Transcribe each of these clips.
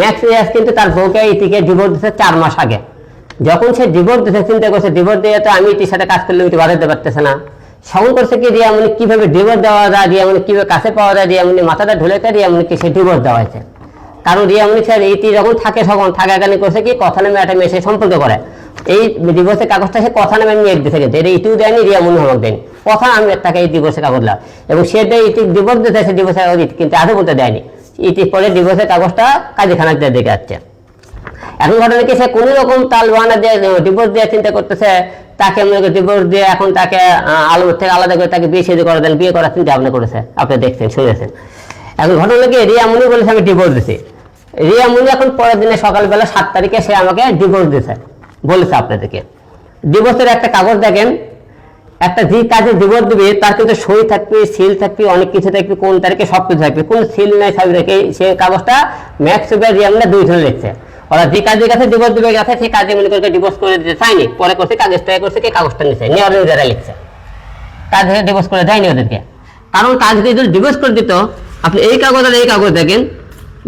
Next year কিন্তু তার বউকে ইতিকে ডিভোর্স দিচ্ছে চার মাস আগে। যখন সে ডিভোর্স দিতে চিন্তা করছে ডিভোর্স দিয়ে তো আমি ইতির সাথে কাজ করলে ইতি বাড়াতে পারতেছে না। সঙ্গ করছে কি রিয়ামনি কীভাবে ডিভোর্স দেওয়া যায় রিয়ামনি কীভাবে কাছে পাওয়া যায় দিয়ে এমনি মাথাটা ঢুলেতে রিয়ামনিকে সে ডিভোর্স দেওয়া হয়েছে। কারণ রিয়ামনি স্যার ইতি যখন থাকে তখন থাকাকালীন করছে কি, কথা নামে একটা মেয়ে সে সম্পর্ক করে। এই ডিভোর্সের কাগজটা সে কথা নামে এক দিতে গেছে এটা ইতিও দেয়নি রিয়ামনি আমাকে দেয়নি। কথা আমি তাকে এই ডিভোর্সের কাগজ দিলাম এবং সে দেয় ইতি ডিভোর্স দিতে সে ডিভোর্সের কাগজ কিন্তু আজও বলতে দেয়নি। ইতি পরে ডিভোর্সের কাগজটা কাজী খানার দিকে যাচ্ছে এখন ঘটনা কি? সে কোন রকম তাল বাহানা দিয়ে ডিভোর্স দিয়ে চিন্তা করতেছে, তাকে মনে করে ডিভোর্স দিয়ে এখন তাকে আলো থেকে আলাদা করে তাকে বিয়ে করে দেন, বিয়ে করার চিন্তা ভাবনা করেছে। আপনি দেখছেন, শুনেছেন। এখন ঘটনা কি? রিয়া মুনি বলেছে, আমি ডিভোর্স দিছি। রিয়া মুনি এখন পরের দিনে সকালবেলা সাত তারিখে সে আমাকে ডিভোর্স দিছে বলেছে আপনাদেরকে। ডিভোর্সের একটা কাগজ দেখেন একটা যে কাজে ডিভোর্স দিবে, তার কিন্তু সই থাকবে সিল থাকবে, অনেক কিছু থাকবে, কোন তারিখে সব কিছু থাকবে। কোন সিল নাই, সব রেখে সে কাগজটা ম্যাক্স দুই ধরে লিখছে ওরা যে কাজের কাছে ডিভোর্স দিবে গেছে সেই কাজে মনে করে ডিভোর্স করে দিতে চায়নি। পরে করছে কাগজটা করছে কি কাগজটা নিছে নেওয়ার যারা লিখছে। কাজ ডিভোর্স করে দেয়নি ওদেরকে। কারণ কাজকে যদি ডিভোর্স করে দিত, আপনি এই কাগজ আর এই কাগজ দেখেন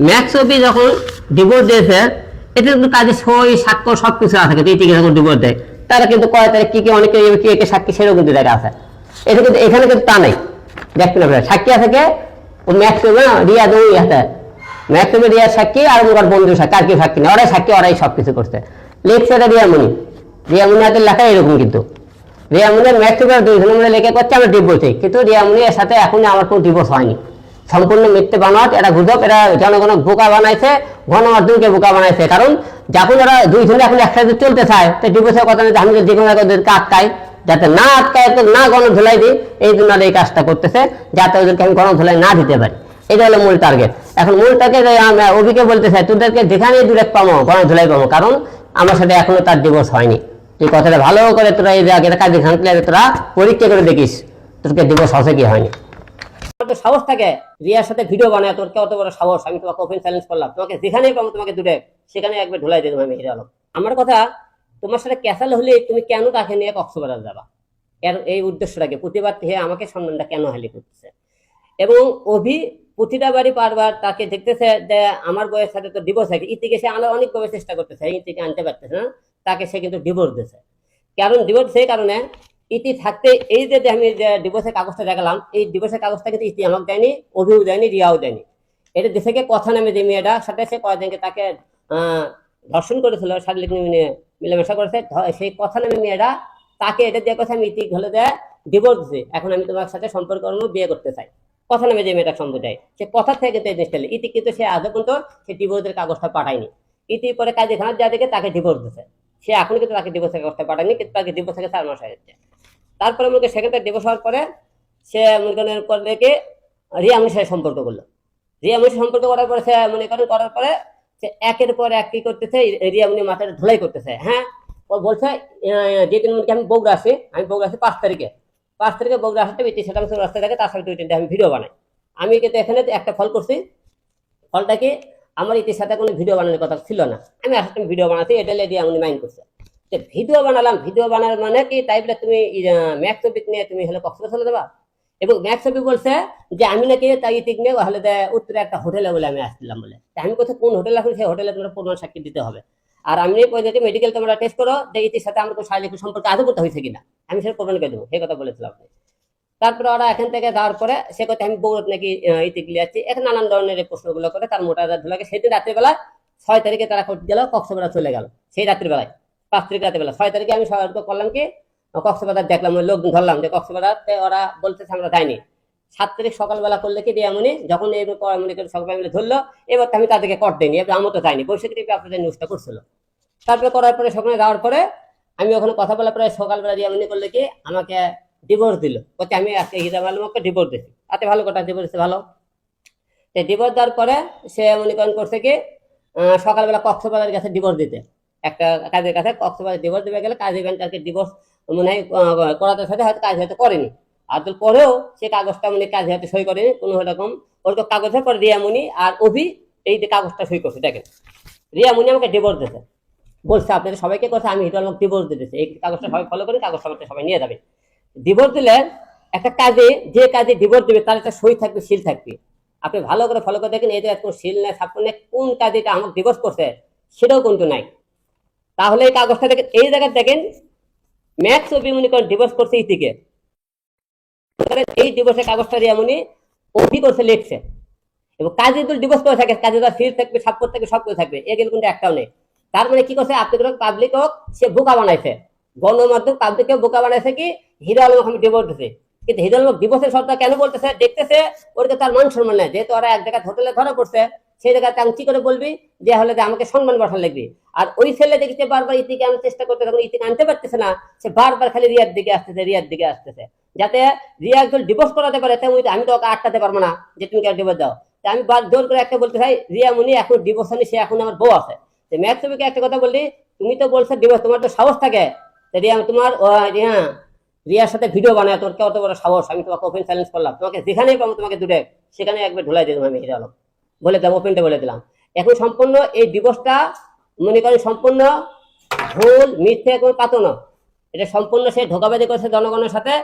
ম্যাক্স অফি যখন ডিভোর্স দিয়েছে এতে কিন্তু কাজে সই, স্বাক্ষর সব কিছু আছে, কিন্তু এটিকে যখন ডিভোর্স দেয় তারা কিন্তু কয় তারিখ কি কি অনেকে কি সাক্ষী সেরকম কিন্তু দেখা আছে। এটা কিন্তু এখানে কিন্তু তা নেই। দেখবেন আপনারা সাক্ষী আছে কে? ও ম্যাক্স রিয়া দুই হাতে ম্যাক্সিমে রিয়ার সাক্ষী আর মোকার বন্ধু সাক্ষী আর কি সাক্ষী নেই। ওরাই সাক্ষী, ওরাই সব কিছু করছে। লিখছে রিয়ামণি। রিয়ামণি হাতে লেখা এরকম কিন্তু। রিয়ামুনের ম্যাক্সিমাম দুইজন মিলে লেখে করছে আমরা ডিভোর্সে কিন্তু রিয়ামুনের সাথে এখন আমার কোনো ডিভোর্স হয়নি। সম্পূর্ণ মিথ্যে বানাওয়াট এটা গুজব এটা জনগণ বোকা বানাইছে গণমাধ্যমকে বোকা বানাইছে। কারণ যখন ওরা দুইজনে এখন একসাথে চলতে চায়, তো ডিভোর্সের কথা আমি যে কোনো ওদেরকে আটকাই যাতে না আটকায় না গণধুলাই দিই, এই জন্য এই কাজটা করতেছে, যাতে ওদেরকে আমি গণধুলাই না দিতে পারি। এটা হলো মূল টার্গেট এখন মূল টার্গেট অভিকে বলতে চাই, তোদেরকে যেখানে দূরে পাবো গণধুলাই পাবো কারণ আমার সাথে এখনও তার ডিভোর্স হয়নি। তুই কথাটা ভালো করে তোরা এই জায়গাটা কাজে ঘাঁটলে তোরা পরীক্ষা করে দেখিস তোকে দিবস হসে কি হয়নি। তো সাহস থাকে? রিয়ার সাথে ভিডিও বানায় তোর কে অত বড় সাহস? আমি তোমাকে ওপেন চ্যালেঞ্জ করলাম। তোমাকে যেখানেই পাবো তোমাকে দূরে সেখানে একবার ঢোলাই দিয়ে দেবো আমি হিরো আলম আমার কথা, তোমার সাথে ক্যাসাল হলে তুমি কেন তাকে নিয়ে কক্সবাজার যাবা? এর, এই উদ্দেশ্যটাকে। প্রতিবার থেকে আমাকে সম্মানটা কেন হালি করতেছে? এবং অভি প্রতিটা বাড়ি বারবার তাকে দেখতেছে যে, আমার বয়সের সাথে তো ডিভোর্স হয়েছে। ইতিকে সে আনার অনেকভাবে চেষ্টা করতেছে ইতিকে আনতে পারতেছে না। তাকে সে কিন্তু ডিভোর্স দিয়েছে। কারণ ডিভোর্স সেই কারণে ইতি থাকতে, এই যে আমি যে ডিভোর্সের কাগজটা দেখালাম, এই ডিভোর্সের কাগজটা কিন্তু ইতি আমাকে দেয়নি অভিও দেয়নি, রিয়াও দেয়নি। এটা দেশে কথা নামে যে মেয়েটা, সাথে সে কয়েকদিনকে তাকে ধর্ষণ করেছিল, শারীরিক নিয়ে মিলেমিশা করেছে সেই কথা নামে মেয়েটা তাকে এটা দিয়ে কথা আমি ইতি হলে দেয় ডিভোর্স দিছে, এখন আমি তোমার সাথে সম্পর্ক বিয়ে করতে চাই। কথা নামে যে মেয়েটা সম্ভব দেয় সে কথা থেকে কিন্তু এই জিনিসটা। ইতি কিন্তু সে আজও পর্যন্ত সে ডিভোর্সের কাগজটা পাঠায়নি। ইতি পরে কাজে খানার যা দেখে তাকে ডিভোর্স দিছে। সে এখন কিন্তু তাকে ডিভোর্সের কাগজটা পাঠায়নি, কিন্তু তাকে ডিভোর্স থেকে চার মাস হয়ে যাচ্ছে। তারপরে মনে করি সেখানটা ডিভোর্স হওয়ার পরে সে মনে করেন করে রেখে রিয়ামনির সাথে সম্পর্ক করল। রিয়ামনির সাথে সম্পর্ক করার পরে সে মনে করেন করার পরে সে একের পর এক কি করতেছে রিয়ামনি মাথাটা ধুলাই করতেছে। হ্যাঁ ও বলছে আহ, যে দিন মনে আমি বগুড়া আসি আমি বগুড়া আসি পাঁচ তারিখে। পাঁচ তারিখে বগুড়া আসতে সেটা আমি রাস্তায় থাকে তার সাথে দুই তিনটে আমি ভিডিও বানাই। আমি কিন্তু এখানে একটা ফল করছি। ফলটা কি আমার ইতির সাথে কোনো ভিডিও বানানোর কথা ছিল না। আমি আসলে ভিডিও বানাচ্ছি এটা লেডি আমি মাইন্ড করছে। ভিডিও বানালাম ভিডিও বানার মানে কি? তাই বলে তুমি ম্যাক্স ছবিক নিয়ে তুমি হলে কক্সবাজার চলে যাবা? এবং ম্যাক্স ছবি বলছে যে আমি নাকি তাই ইতিক নিয়ে হলে উত্তরে একটা হোটেলে বলে আমি আসছিলাম বলে। আমি কোথায় কোন হোটেলে আসলে সেই হোটেলে তোমার প্রমাণ সাক্ষী দিতে হবে? আর আমি পদ্ধতি মেডিকেল তোমরা টেস্ট করো, যে ইতির সাথে আমার কোনো শারীরিক সম্পর্ক আদৌ করতে হয়েছে কিনা? আমি সেটা প্রমাণ করে দেবো, সেই কথা বলেছিলাম তারপরে ওরা এখান থেকে যাওয়ার পরে সে কথা আমি বৌরত নাকি ইতিক লিয়াচ্ছি এখানে নানান ধরনের এই প্রশ্নগুলো করে তার মোটা ধুলাকে সেদিন রাত্রিবেলা ছয় তারিখে তারা গেল, কক্সবাজার চলে গেল, সেই রাত্রিবেলায়। পাঁচ তারিখ বেলা, ছয় তারিখে আমি সতর্ক করলাম কি? কক্সবাজার দেখলাম, ওই লোক ধরলাম যে কক্সবাজারতে ওরা বলতেছে আমরা যাইনি সাত তারিখ সকালবেলা করলে কি দিয়ে রিয়ামনি যখন এই মনে করে সকাল মিলে ধরলো, এবার আমি তাদেরকে কর দিইনি, এবার আমি তো যাইনি। বৈশাখী টিভি আপনাদের নিউজটা করছিল। তারপরে করার পরে সকালে যাওয়ার পরে আমি ওখানে কথা বলার পরে সকালবেলা রিয়ামনি করলে কি, আমাকে ডিভোর্স দিল। বলছে, আমি আজকে হিসাব আলমকে ডিভোর্স দিচ্ছি তাতে ভালো কথা ডিভোর্স ভালো। তো ডিভোর্স দেওয়ার পরে সে মনে করছে কি সকালবেলা কক্সবাজার কাছে ডিভোর্স দিতে। একটা কাজের কাছে কক্সবাজার ডিভোর্স দিতে গেলে কাজী ব্যাংকারকে ডিভোর্স মনে হয় করাতে সাথে হয়তো কাজ হয়তো করেনি। আর তো পরেও সে কাগজটা মানে কাজ হয়তো সই করেনি, কোনো রকম ওরকম কাগজের পর রিয়ামণি আর অভি এই যে কাগজটা সই করছে, দেখেন। রিয়ামণি আমাকে ডিভোর্স দিতে বলছে, আপনাদের সবাইকে কথা আমি হিটু আলমকে ডিভোর্স দিতেছি এই কাগজটা সবাই ফলো করে কাগজটা আমাকে সবাই নিয়ে যাবে। ডিভোর্স দিলে একটা কাজে, যে কাজে ডিভোর্স দেবে, তার একটা সই থাকবে সিল থাকবে। আপনি ভালো করে ফলো করে দেখেন, এই জায়গায় কোন সিল নেই সাপোর্ট নেই, কোন কাজ এটা আমাকে ডিভোর্স করছে, সেটাও কিন্তু নাই। তাহলে এই কাগজটা দেখেন, এই জায়গায় দেখেন, ম্যাক্স অবি মনে করেন ডিভোর্স করছে ইতিকে। ধরেন এই ডিভোর্সের কাগজটা দিয়ে ও কি করছে, লিখছে। এবং কাজে যদি ডিভোর্স করে থাকে, কাজে তার সিল থাকবে সাপোর্ট থাকবে, সব কিছু থাকবে এগুলো কিন্তু একটাও নেই। তার মানে কি করছে আপনি পাবলিক হোক, সে বোকা বানাইছে। গণমাধ্যম পাবলিককে বোকা বানাইছে কি, হিরো আলম আমি ডিভোর্স দিছে কিন্তু হিরো আলম ডিভোর্সের শর্তটা কেন বলতেছে, দেখতেছে ওরকে তার মান সম্মান নেই, যেহেতু ওরা এক জায়গায় হোটেলে ধরা পড়ছে। সেই জায়গায় তাং কি করে বলবি, যে হলে আমাকে সম্মান বাসা লাগবে। আর ওই ছেলে দেখছে বারবার ইতিকে আনার চেষ্টা করতে তখন ইতিকে আনতে পারতেছে না, সে বারবার খালি রিয়ার দিকে আসতেছে, রিয়ার দিকে আসতেছে। যাতে রিয়া একজন ডিভোর্স করাতে পারে তেমন আমি তো ওকে আটকাতে পারব না, যে তুমি কেন ডিভোর্স দাও। তা আমি বার জোর করে একটা বলতে চাই, রিয়া মুনি এখন ডিভোর্স হয়নি, সে এখন আমার বউ আছে। তো ম্যাথ ছবিকে একটা কথা বললি, তুমি তো বলছো ডিভোর্স তোমার তো সাহস থাকে। রিয়া তোমার রিয়া, রিয়ার সাথে ভিডিও বানায়, তোর কত বড় সাহস? আমি তোমাকে ওপেন চ্যালেঞ্জ করলাম। তোমাকে যেখানেই পাবো তোমাকে দূরে সেখানে একবার ঢোলাই দিলাম আমি হিরো আলম বলে দিলাম ওপেনটা বলে দিলাম। এখন সম্পূর্ণ এই ডিভোর্সটা মনে করেন সম্পূর্ণ ভুল মিথ্যে কোনো পাতন এটা সম্পূর্ণ সে ধোকাবাজি করছে জনগণের সাথে।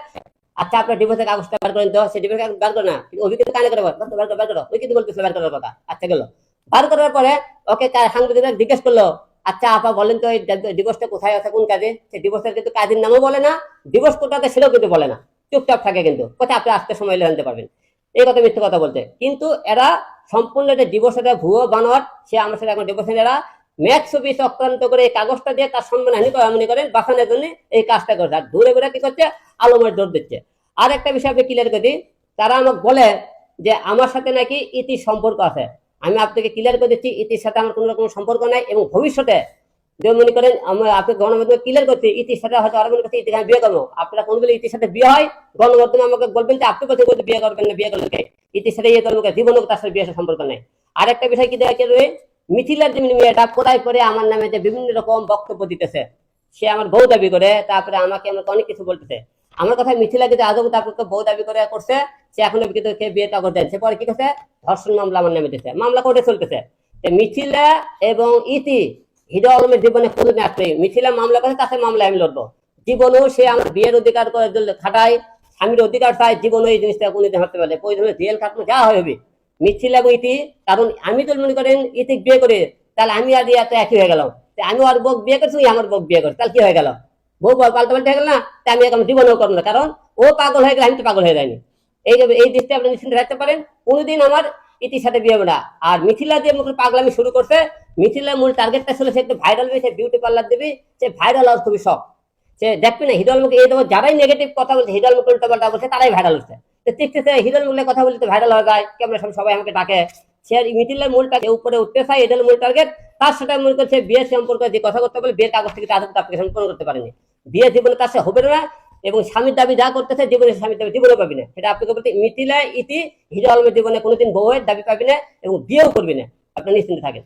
আচ্ছা আপনার ডিভোর্সের কাগজটা বার করেন তো। সেই ডিভোর্সের কাগজ বার করে না। অভিজ্ঞতা কানে করে? বার করো, বার করো। ওই কিন্তু বলতেছিল বার করার কথা। আচ্ছা গেল। বার করার পরে ওকে কা- সাংবাদিকরা জিজ্ঞেস করল আচ্ছা আপা বলেন তো এই ডিভোর্সটা কোথায় আছে? কোন কাজে? সেই ডিভোর্সের কিন্তু কাজের নামও বলে না। ডিভোর্স কোটাতে সেটাও কিন্তু বলে না। চুপচাপ থাকে কিন্তু। কোথায় আপনি আসতে সময় হলে জানতে পারবেন। এই কথা মিথ্যে কথা বলতে কিন্তু এরা সম্পূর্ণ যে ডিভোর্সের ভুয়ো বানর, সে আমার সাথে এখন ডিভোর্সের এরা ম্যাক্স অফিস অক্রান্ত করে এই কাগজটা দিয়ে তার সম্মান হানি করে মনে করেন, বাঁচানোর জন্য এই কাজটা করছে আর দূরে বেড়ে কি করছে, আলমের জোর দিচ্ছে। আর একটা বিষয় আপনি ক্লিয়ার করে দিই, তারা আমাকে বলে যে আমার সাথে নাকি ইতি সম্পর্ক আছে। আমি আপনাকে ক্লিয়ার করে দিচ্ছি, ইতির সাথে আমার কোনো রকম সম্পর্ক নাই এবং ভবিষ্যতে যে মনে করেন আমরা আপনি গণমাধ্যমে ক্লিয়ার করছি ইতির সাথে হয়তো আরও মনে করছি ইতিকে বিয়ে করব। আপনারা কোন বলে ইতির সাথে বিয়ে হয়? গণমাধ্যমে আমাকে বলবেন যে, আপনি বলতে বলতে বিয়ে করবেন না, বিয়ে করলেন ইতির সাথে ইয়ে করব জীবনও তার সাথে সাথে সম্পর্ক নেই। আর একটা বিষয় কি দেখা যাবে মিথিলার যে মেয়েটা কোথায় করে আমার নামে যে বিভিন্ন রকম বক্তব্য দিতেছে। সে আমার বউ দাবি করে, তারপরে আমাকে আমাকে অনেক কিছু বলতেছে। আমার কথা মিথিলা কিন্তু আদৌ তারপরে বউ দাবি করে করছে, সে এখনও কিন্তু কে বিয়ে কাগজ দেন সে পরে কি করছে? ধর্ষণ মামলা আমার নামে দিতেছে মামলা কোর্টে চলতেছে। তো মিথিলা এবং ইতি হিরো আলমের জীবনে কোনোদিন আসবে মিথিলা মামলা করে তাতে মামলা আমি লড়বো? জীবনেও সে আমার বিয়ের অধিকার করে দিলে, খাটায়। স্বামীর অধিকার চায় জীবনে এই জিনিসটা কোনোদিন হতে পারে। প্রয়োজনে জেল খাটনো যা হবে। মিথিলা এবং ইতি, কারণ আমি তো মনে করেন ইতি বিয়ে করে, তাহলে আমি আর ইয়া তো একই হয়ে গেলাম। আমি আর বউ বিয়ে করছি আমার বউ বিয়ে করে, তাহলে কি হয়ে গেল? বউ পাল্টা পাল্টা হয়ে গেল না? তা আমি এখন জীবনেও করব না, কারণ ও পাগল হয়ে গেলে, আমি তো পাগল হয়ে যায়নি এই এই দৃষ্টি আপনি নিশ্চিন্ত রাখতে পারেন, কোনোদিন আমার ইতির সাথে বিয়ে হবে না। আর মিথিলা মুখে পাগলামি শুরু করছে মিথিলার মূল টার্গেটটা ছিল সে একটু ভাইরাল হয়েছে বিউটি পার্লার দেবে। সে ভাইরাল হওয়ার খুবই শখ সে দেখবে না হিরোল মুখে এই দেখো যারাই নেগেটিভ কথা বলছে হিরোল মুখে উল্টা পাল্টা বলছে, তারাই ভাইরাল হচ্ছে। তো দেখতেছে হিরোল মুখে কথা বলতে ভাইরাল হয়ে যায় কেমন সব সবাই আমাকে ডাকে। সে আর মিথিলার মূলটা উপরে উঠতে চায় এটার মূল টার্গেট তার সাথে মনে করছে বিয়ে সম্পর্কে যে কথা করতে বলে, বিয়ের কাগজ থেকে তাদের অ্যাপ্লিকেশন পূরণ করতে পারেনি। বিয়ে জীবনে তার সাথে হবে না, এবং স্বামীর দাবি যা করতেছে, জীবনে স্বামীর দাবি জীবনে পাবি না। সেটা আপনাকে বলতে, মিথিলা ইতি, হিরো জীবনে কোনোদিন বউয়ের দাবি পাবি না, এবং বিয়েও করবি না। আপনি নিশ্চিন্তে থাকেন।